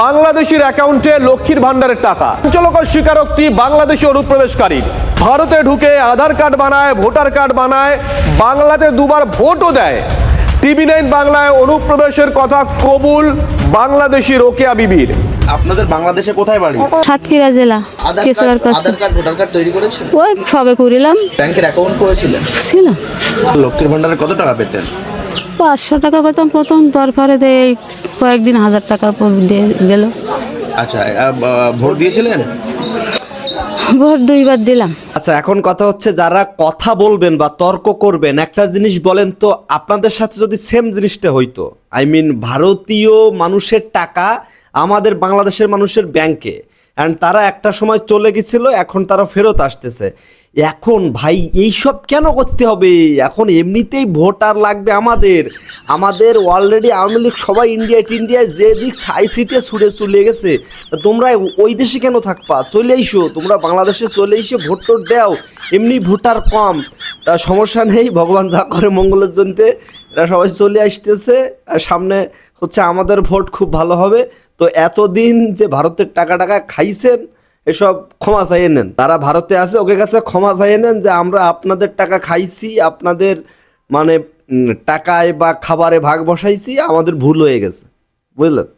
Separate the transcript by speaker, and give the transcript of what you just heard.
Speaker 1: বাংলাদেশের অ্যাকাউন্টে লক্ষ্মীর ভান্ডারের টাকা। চাঞ্চল্যকর স্বীকারোক্তি বাংলাদেশি অনুপ্রবেশকারী ভারতে ঢুকে আধার কার্ড বানায় ভোটার কার্ড বানায় বাংলাতে দুবার ভোটও দেয়। টিভি নাইন বাংলায় অনুপ্রবেশের কথা কবুল বাংলাদেশি রোকেয়া বিবির।
Speaker 2: আপনাদের বাংলাদেশে কোথায় বাড়ি?
Speaker 3: সাতক্ষীরা জেলা
Speaker 2: আধার কার্ড ভোটার কার্ড তৈরি করেছেন?
Speaker 3: ওই সবে করিলাম।
Speaker 2: ব্যাংকের অ্যাকাউন্ট করেছিলেন?
Speaker 3: ছিল।
Speaker 2: লক্ষ্মীর ভান্ডারে কত টাকা পেতেন?
Speaker 3: পাঁচশো টাকা পেতাম প্রথম তারপরে দিয়ে কয়েকদিন হাজার টাকা দিয়ে গেল।
Speaker 2: আচ্ছা ভোট দিয়েছিলেন?
Speaker 3: ভোট দুইবার দিলাম।
Speaker 4: আচ্ছা এখন কথা হচ্ছে যারা কথা বলবেন বা তর্ক করবেন একটা জিনিস বলেন তো আপনাদের সাথে যদি সেম জিনিসটা হইতো আই মিন ভারতীয় মানুষের টাকা আমাদের বাংলাদেশের মানুষের ব্যাংকে অ্যান্ড তারা একটা সময় চলে গেছিল, এখন তারা ফেরত আসতেছে। এখন ভাই, এইসব কেন করতে হবে? এখন এমনিতেই ভোটার লাগবে আমাদের। আমাদের অলরেডি আওয়ামী লীগ সবাই ইন্ডিয়া ইন্ডিয়ায় যে দিক সাই সিটে ছুড়ে চলে গেছে। তোমরা ওই দেশে কেন থাকবা? চলে এসো, তোমরা বাংলাদেশে চলে এসে ভোট টোট দাও। এমনি ভোটার কম। তা সমস্যা নেই, ভগবান যা করে মঙ্গলের জন্যে। এরা সবাই চলে আসতেছে, আর সামনে হচ্ছে আমাদের ভোট খুব ভালো হবে। তো এতদিন যে ভারতের টাকা টাকা খাইছেন, এসব ক্ষমা চাইয়ে নেন। তারা ভারতে আছে, ওকে কাছে ক্ষমা চাইয়ে নেন যে আমরা আপনাদের টাকা খাইছি, আপনাদের মানে টাকায় বা খাবারে ভাগ বসাইছি, আমাদের ভুল হয়ে গেছে। বুঝলেন?